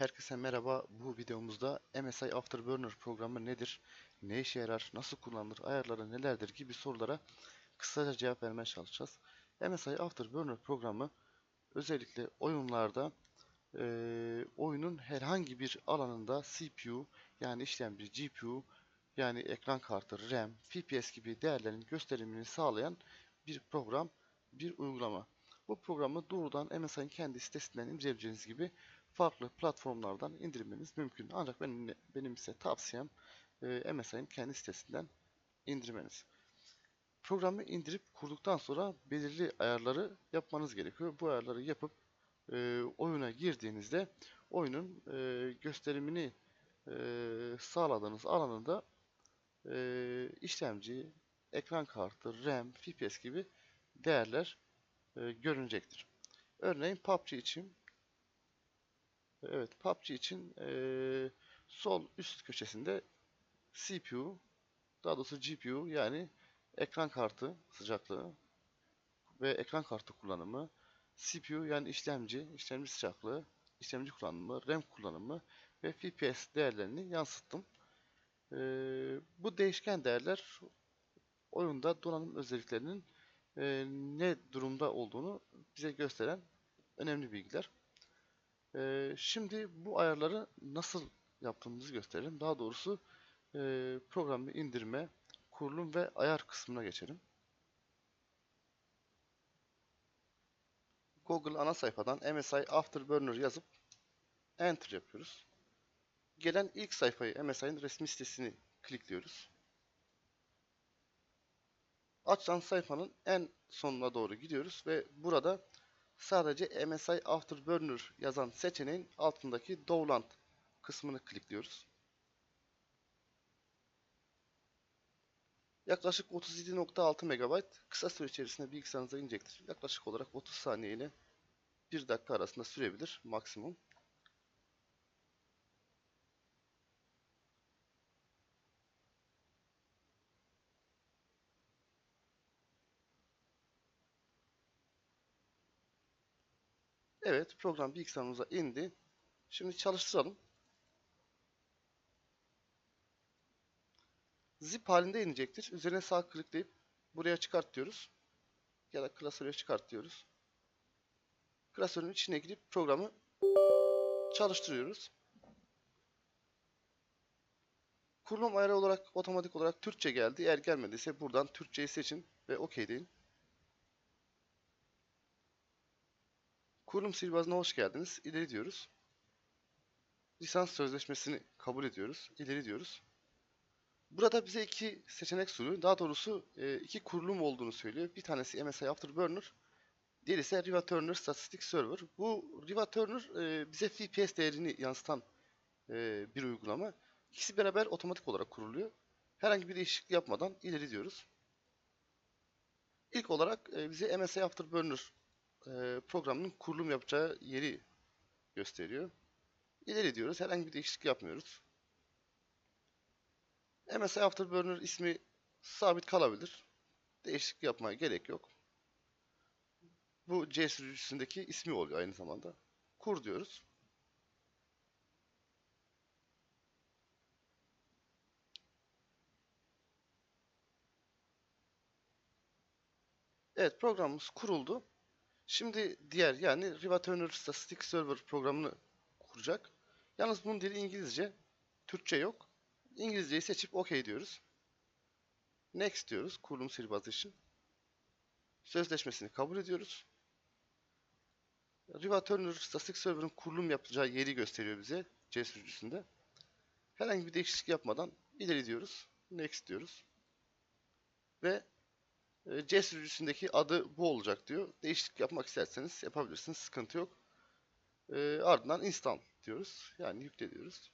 Herkese merhaba. Bu videomuzda MSI Afterburner programı nedir? Ne işe yarar? Nasıl kullanılır? Ayarları nelerdir? gibi sorulara kısaca cevap vermeye çalışacağız. MSI Afterburner programı özellikle oyunlarda eee, oyunun herhangi bir alanında CPU yani işlemci, GPU yani ekran kartı, RAM, FPS gibi değerlerin gösterimini sağlayan bir program, bir uygulama. Bu programı doğrudan MSI'nin kendi sitesinden indireceğiniz gibi farklı platformlardan indirmeniz mümkün. Ancak benim, benim ise tavsiyem e, MSI'nin kendi sitesinden indirmeniz. Programı indirip kurduktan sonra belirli ayarları yapmanız gerekiyor. Bu ayarları yapıp e, oyuna girdiğinizde oyunun e, gösterimini e, sağladığınız alanında e, işlemci, ekran kartı, RAM, FPS gibi değerler e, görünecektir. Örneğin PUBG için Evet, PUBG için eee, sol üst köşesinde CPU, daha doğrusu GPU yani ekran kartı sıcaklığı ve ekran kartı kullanımı, CPU yani işlemci, işlemci sıcaklığı, işlemci kullanımı, RAM kullanımı ve FPS değerlerini yansıttım. Eee, bu değişken değerler oyunda donanım özelliklerinin eee, ne durumda olduğunu bize gösteren önemli bilgiler. Ee, şimdi bu ayarları nasıl yaptığımızı gösterelim. Daha doğrusu e, programı indirme, kurulum ve ayar kısmına geçelim. Google ana sayfadan MSI Afterburner yazıp Enter yapıyoruz. Gelen ilk sayfayı MSI'nin resmi sitesini klikliyoruz. Açılan sayfanın en sonuna doğru gidiyoruz ve burada sadece MSI Afterburner yazan seçeneğin altındaki Dowland kısmını klikliyoruz. Yaklaşık 37.6 MB kısa süre içerisinde bilgisayarınıza inecektir. Yaklaşık olarak 30 saniye ile 1 dakika arasında sürebilir maksimum. Evet, program bilgisayarımıza indi. Şimdi çalıştıralım. Zip halinde inecektir. Üzerine sağ tıklayıp buraya çıkart diyoruz. Ya da klasöre çıkart diyoruz. Klasörün içine girip programı çalıştırıyoruz. Kurulum ayarı olarak otomatik olarak Türkçe geldi. Eğer gelmediyse buradan Türkçeyi seçin ve OK deyin. Kurulum sihirbazına hoş geldiniz. İleri diyoruz. Lisans sözleşmesini kabul ediyoruz. İleri diyoruz. Burada bize iki seçenek sunuyor. Daha doğrusu e, iki kurulum olduğunu söylüyor. Bir tanesi MSI Afterburner. Diğeri ise Riva Turner Statistic Server. Bu Riva Turner e, bize FPS değerini yansıtan e, bir uygulama. İkisi beraber otomatik olarak kuruluyor. Herhangi bir değişiklik yapmadan ileri diyoruz. İlk olarak bize MSI Afterburner programının kurulum yapacağı yeri gösteriyor. İleri diyoruz. Herhangi bir değişiklik yapmıyoruz. MSI Afterburner ismi sabit kalabilir. Değişiklik yapmaya gerek yok. Bu C sürücüsündeki ismi oluyor aynı zamanda. Kur diyoruz. Evet programımız kuruldu. Şimdi diğer yani Riva Turner Statistic Server programını kuracak. Yalnız bunun dili İngilizce. Türkçe yok. İngilizceyi seçip OK diyoruz. Next diyoruz kurulum sihirbazı için. Sözleşmesini kabul ediyoruz. Riva Turner Statistic Server'ın kurulum yapacağı yeri gösteriyor bize C sürücüsünde. Herhangi bir değişiklik yapmadan ileri diyoruz. Next diyoruz. Ve C sürücüsündeki adı bu olacak diyor. Değişiklik yapmak isterseniz yapabilirsiniz. Sıkıntı yok. E, ardından install diyoruz. Yani yükle diyoruz.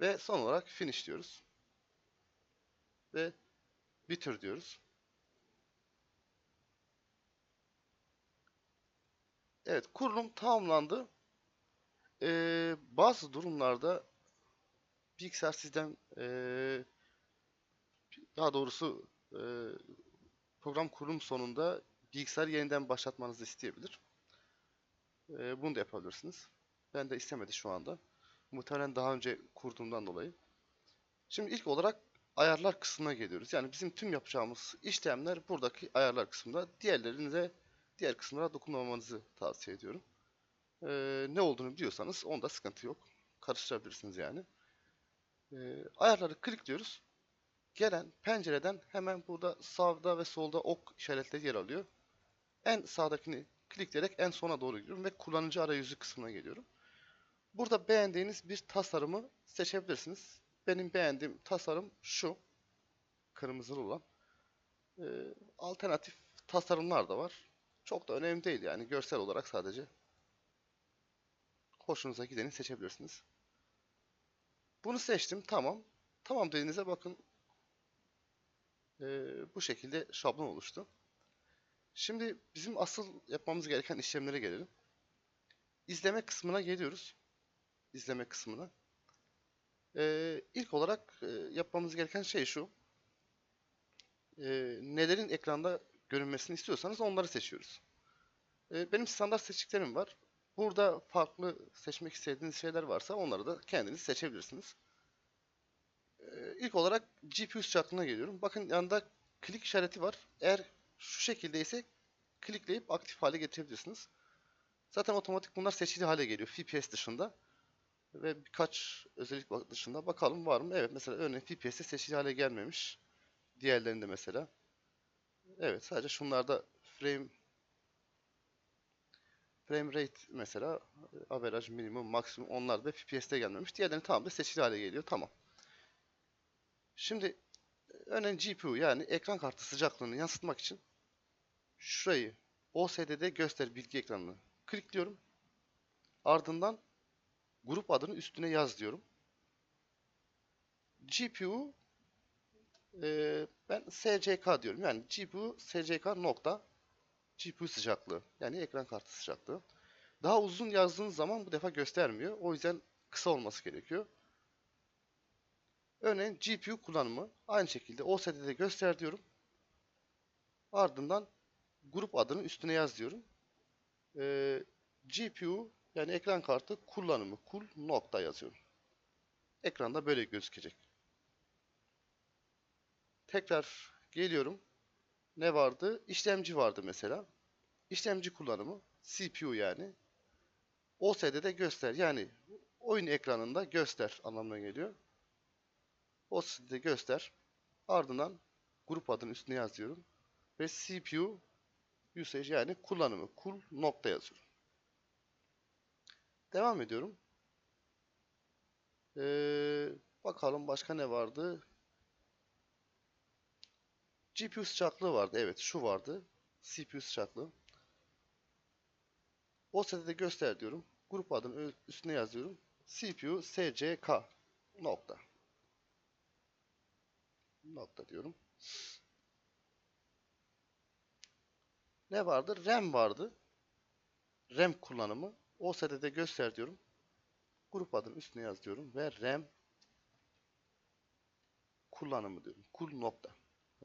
Ve son olarak finish diyoruz. Ve bitir diyoruz. Evet kurulum tamamlandı. Ee, bazı durumlarda bilgisayar sizden ee, daha doğrusu e, program kurum sonunda bilgisayarı yeniden başlatmanızı isteyebilir. E, bunu da yapabilirsiniz. Ben de istemedi şu anda. Muhtemelen daha önce kurduğumdan dolayı. Şimdi ilk olarak ayarlar kısmına geliyoruz. Yani bizim tüm yapacağımız işlemler buradaki ayarlar kısmında. Diğerlerinize diğer kısımlara dokunmamanızı tavsiye ediyorum. Ee, ne olduğunu biliyorsanız onda sıkıntı yok. Karıştırabilirsiniz yani. Ee, ayarları klikliyoruz. Gelen pencereden hemen burada sağda ve solda ok işaretleri yer alıyor. En sağdakini klikleyerek en sona doğru gidiyorum ve kullanıcı arayüzü kısmına geliyorum. Burada beğendiğiniz bir tasarımı seçebilirsiniz. Benim beğendiğim tasarım şu. Kırmızılı olan. Ee, alternatif tasarımlar da var. Çok da önemli değil yani görsel olarak sadece. Hoşunuza gideni seçebilirsiniz. Bunu seçtim. Tamam. Tamam dediğinizde bakın ee, bu şekilde şablon oluştu. Şimdi bizim asıl yapmamız gereken işlemlere gelelim. İzleme kısmına geliyoruz. İzleme kısmına. Ee, ilk olarak e, yapmamız gereken şey şu. Ee, nelerin ekranda görünmesini istiyorsanız onları seçiyoruz. Ee, benim standart seçtiklerim var. Burada farklı seçmek istediğiniz şeyler varsa onları da kendiniz seçebilirsiniz. Ee, ilk olarak GPU sıcaklığına geliyorum. Bakın yanında klik işareti var. Eğer şu şekilde ise klikleyip aktif hale getirebilirsiniz. Zaten otomatik bunlar seçili hale geliyor FPS dışında. Ve birkaç özellik dışında bakalım var mı? Evet mesela örneğin FPS'te seçili hale gelmemiş. Diğerlerinde mesela. Evet sadece şunlarda frame frame rate mesela average, minimum, maksimum onlar da FPS'te gelmemiş. Diğerlerinin tamamı da seçili hale geliyor. Tamam. Şimdi örneğin GPU yani ekran kartı sıcaklığını yansıtmak için şurayı OSD'de göster bilgi ekranını klikliyorum. Ardından grup adını üstüne yaz diyorum. GPU e, ben SCK diyorum. Yani GPU SCK nokta GPU sıcaklığı. Yani ekran kartı sıcaklığı. Daha uzun yazdığınız zaman bu defa göstermiyor. O yüzden kısa olması gerekiyor. Örneğin GPU kullanımı aynı şekilde OSD'de göster diyorum. Ardından grup adını üstüne yaz diyorum. Ee, GPU yani ekran kartı kullanımı kul nokta yazıyorum. Ekranda böyle gözükecek. Tekrar geliyorum. Ne vardı? İşlemci vardı mesela. İşlemci kullanımı CPU yani. OSD'de göster yani oyun ekranında göster anlamına geliyor. OSD'de göster. Ardından grup adını üstüne yazıyorum. Ve CPU usage yani kullanımı kul nokta yazıyorum. Devam ediyorum. Ee, bakalım başka ne vardı? GPU sıcaklığı vardı. Evet şu vardı. CPU sıcaklığı. OSD'de göster diyorum. Grup adını üstüne yazıyorum. CPU SCK nokta. Nokta diyorum. Ne vardı? RAM vardı. RAM kullanımı. OSD'de göster diyorum. Grup adını üstüne yaz diyorum ve RAM kullanımı diyorum. Kul nokta.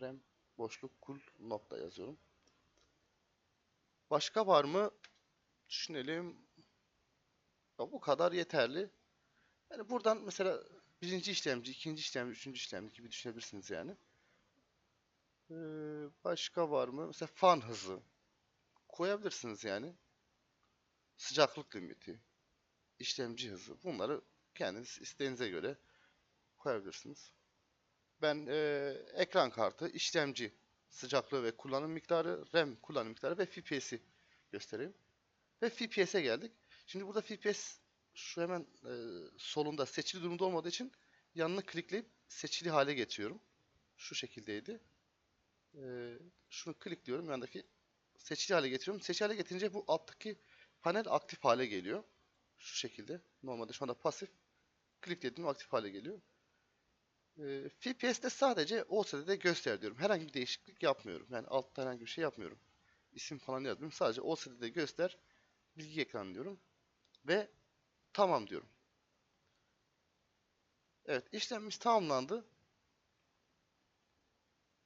RAM boşluk kul nokta yazıyorum. Başka var mı? Düşünelim. Ya bu kadar yeterli. Yani buradan mesela birinci işlemci, ikinci işlemci, üçüncü işlemci gibi düşünebilirsiniz yani. Ee, başka var mı? Mesela fan hızı koyabilirsiniz yani. Sıcaklık limiti, işlemci hızı. Bunları kendiniz isteğinize göre koyabilirsiniz. Ben e, ekran kartı, işlemci sıcaklığı ve kullanım miktarı, RAM kullanım miktarı ve FPS'i göstereyim. Ve FPS'e geldik. Şimdi burada FPS şu hemen e, solunda seçili durumda olmadığı için yanına klikleyip seçili hale getiriyorum. Şu şekildeydi. E, şunu klikliyorum. Yanındaki seçili hale getiriyorum. Seçili hale getirince bu alttaki panel aktif hale geliyor. Şu şekilde. Normalde şu anda pasif. Kliklediğim aktif hale geliyor. E, FPS'te sadece OSD'de göster diyorum. Herhangi bir değişiklik yapmıyorum. Yani altta herhangi bir şey yapmıyorum. İsim falan yazmıyorum. Sadece OSD'de göster. Bilgi ekranı diyorum. Ve tamam diyorum. Evet işlemimiz tamamlandı.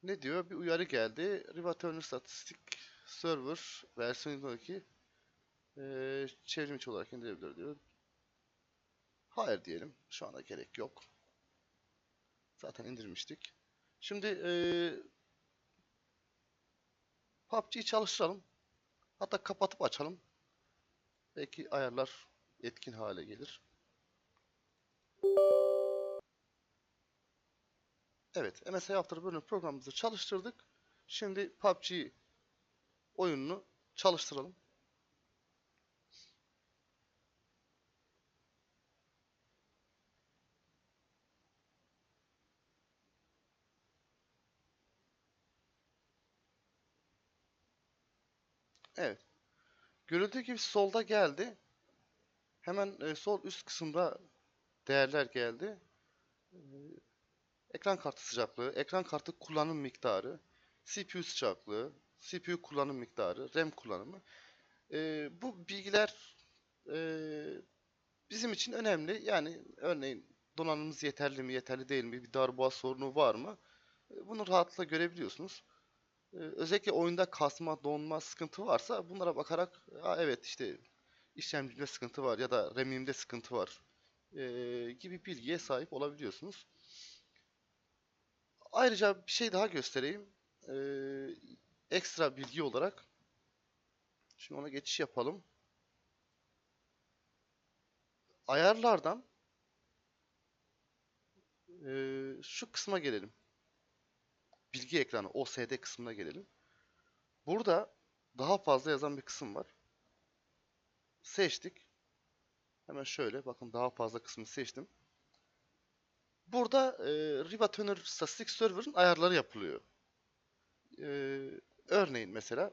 Ne diyor? Bir uyarı geldi. Return Statistik Server versiyon 2 eee çevrim içi olarak indirebilir diyor. Hayır diyelim. Şu anda gerek yok. Zaten indirmiştik. Şimdi eee PUBG'yi çalıştıralım. Hatta kapatıp açalım. Belki ayarlar etkin hale gelir. Evet, MSI Afterburner programımızı çalıştırdık. Şimdi PUBG oyununu çalıştıralım. Evet. Görüldüğü gibi solda geldi. Hemen e, sol üst kısımda değerler geldi. E, ekran kartı sıcaklığı, ekran kartı kullanım miktarı, CPU sıcaklığı, CPU kullanım miktarı, RAM kullanımı. E, bu bilgiler e, bizim için önemli. Yani örneğin donanımımız yeterli mi, yeterli değil mi, bir darboğaz sorunu var mı? E, bunu rahatlıkla görebiliyorsunuz. Ee, özellikle oyunda kasma, donma sıkıntı varsa bunlara bakarak evet işte işlemcimde sıkıntı var ya da RAM'imde sıkıntı var ee, gibi bilgiye sahip olabiliyorsunuz. Ayrıca bir şey daha göstereyim. Ee, ekstra bilgi olarak. Şimdi ona geçiş yapalım. Ayarlardan ee, şu kısma gelelim bilgi ekranı OSD kısmına gelelim. Burada daha fazla yazan bir kısım var. Seçtik. Hemen şöyle bakın daha fazla kısmını seçtim. Burada e, Riva Tuner Statistik Server'ın ayarları yapılıyor. E, örneğin mesela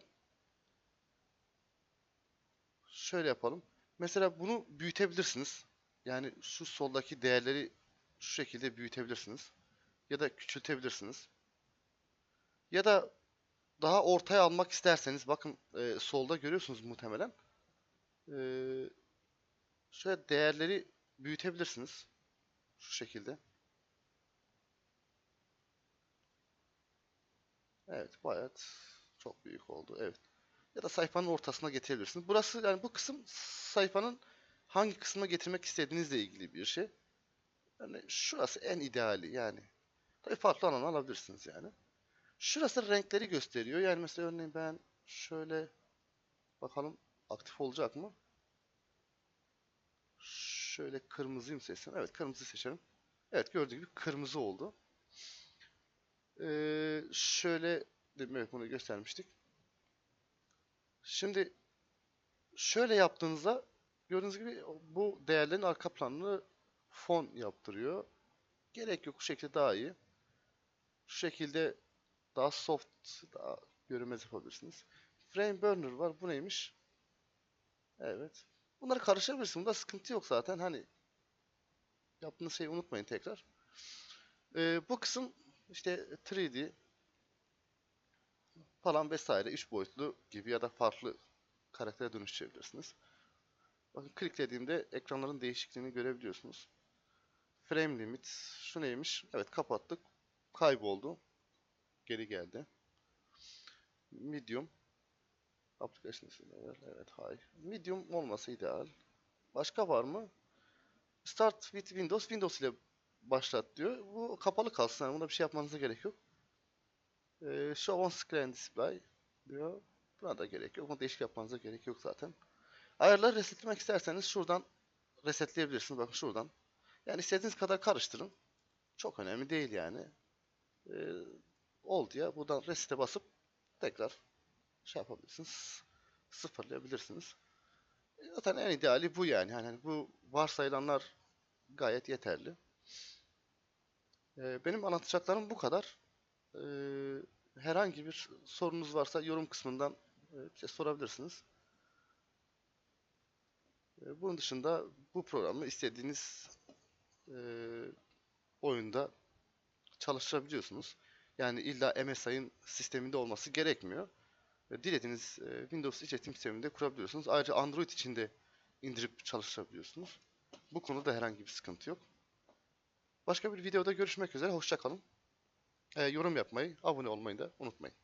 şöyle yapalım. Mesela bunu büyütebilirsiniz. Yani şu soldaki değerleri şu şekilde büyütebilirsiniz. Ya da küçültebilirsiniz. Ya da daha ortaya almak isterseniz bakın e, solda görüyorsunuz muhtemelen. E, şöyle değerleri büyütebilirsiniz. Şu şekilde. Evet bayağı çok büyük oldu. Evet. Ya da sayfanın ortasına getirebilirsiniz. Burası yani bu kısım sayfanın hangi kısmına getirmek istediğinizle ilgili bir şey. Yani şurası en ideali yani. Tabii farklı alan alabilirsiniz yani. Şurası renkleri gösteriyor. Yani mesela örneğin ben şöyle bakalım aktif olacak mı? Şöyle kırmızıyı mı seçsem? Evet kırmızı seçelim. Evet gördüğü gibi kırmızı oldu. Ee, şöyle evet bunu göstermiştik. Şimdi şöyle yaptığınızda gördüğünüz gibi bu değerlerin arka planını fon yaptırıyor. Gerek yok. Bu şekilde daha iyi. Şu şekilde daha soft, daha görünmez yapabilirsiniz. Frame burner var. Bu neymiş? Evet. Bunları karıştırabilirsiniz. Bunda sıkıntı yok zaten. Hani yaptığınız şeyi unutmayın tekrar. Ee, bu kısım işte 3D falan vesaire 3 boyutlu gibi ya da farklı karaktere dönüştürebilirsiniz. Bakın kliklediğimde ekranların değişikliğini görebiliyorsunuz. Frame limit şu neymiş? Evet kapattık. Kayboldu geri geldi. Medium. Application isimleri. Evet, high. Medium olması ideal. Başka var mı? Start with Windows. Windows ile başlat diyor. Bu kapalı kalsın. Yani buna bir şey yapmanıza gerek yok. Ee, show on screen display diyor. Buna da gerek yok. Buna değişik yapmanıza gerek yok zaten. Ayarları resetlemek isterseniz şuradan resetleyebilirsiniz. Bakın şuradan. Yani istediğiniz kadar karıştırın. Çok önemli değil yani. Ee, oldu ya. Buradan resete basıp tekrar şey yapabilirsiniz. Sıfırlayabilirsiniz. Zaten en ideali bu yani. yani bu varsayılanlar gayet yeterli. Ee, benim anlatacaklarım bu kadar. Ee, herhangi bir sorunuz varsa yorum kısmından e, bize sorabilirsiniz. Ee, bunun dışında bu programı istediğiniz e, oyunda çalıştırabiliyorsunuz. Yani illa MSI'ın sisteminde olması gerekmiyor. Dilediğiniz e, Windows işletim sisteminde kurabiliyorsunuz. Ayrıca Android için de indirip çalıştırabiliyorsunuz. Bu konuda herhangi bir sıkıntı yok. Başka bir videoda görüşmek üzere. Hoşçakalın. E, yorum yapmayı, abone olmayı da unutmayın.